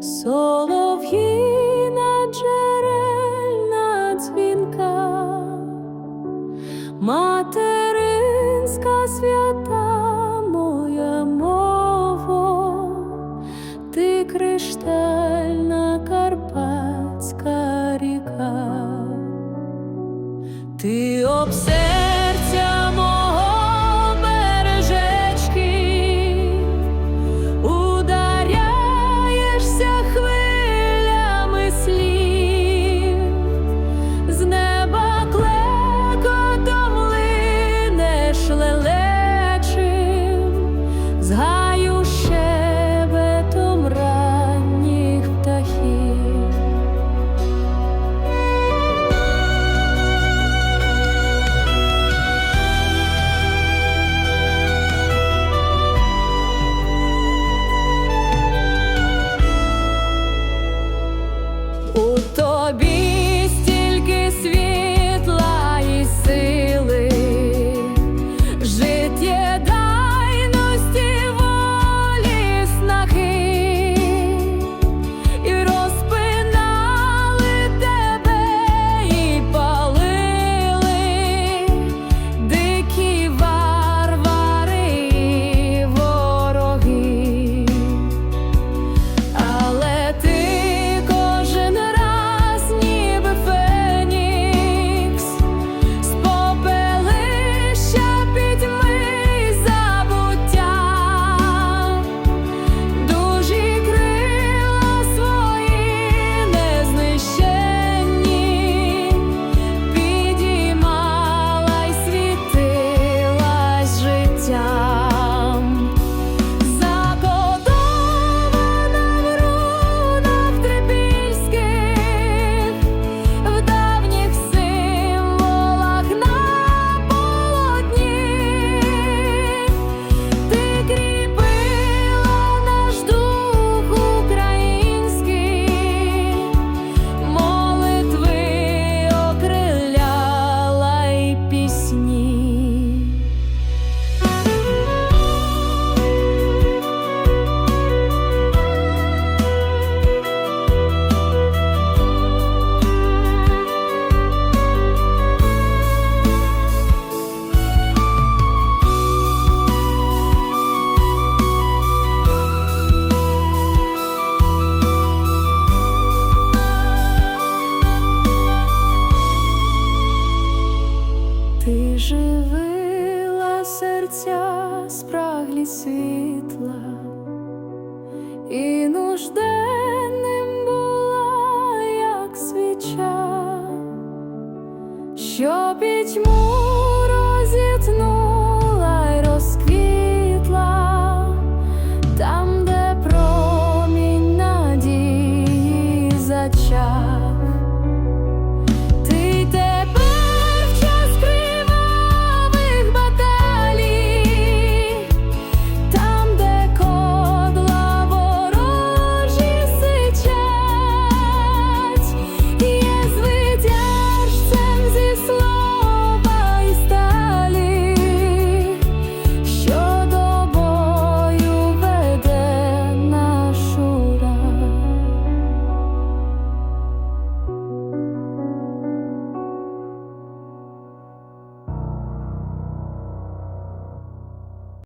солов'їна джерельна дзвінка, материнська свята моя мова, ти криштальна карпатська ріка, ти обсе. Нужденним була, як свіча, що пітьму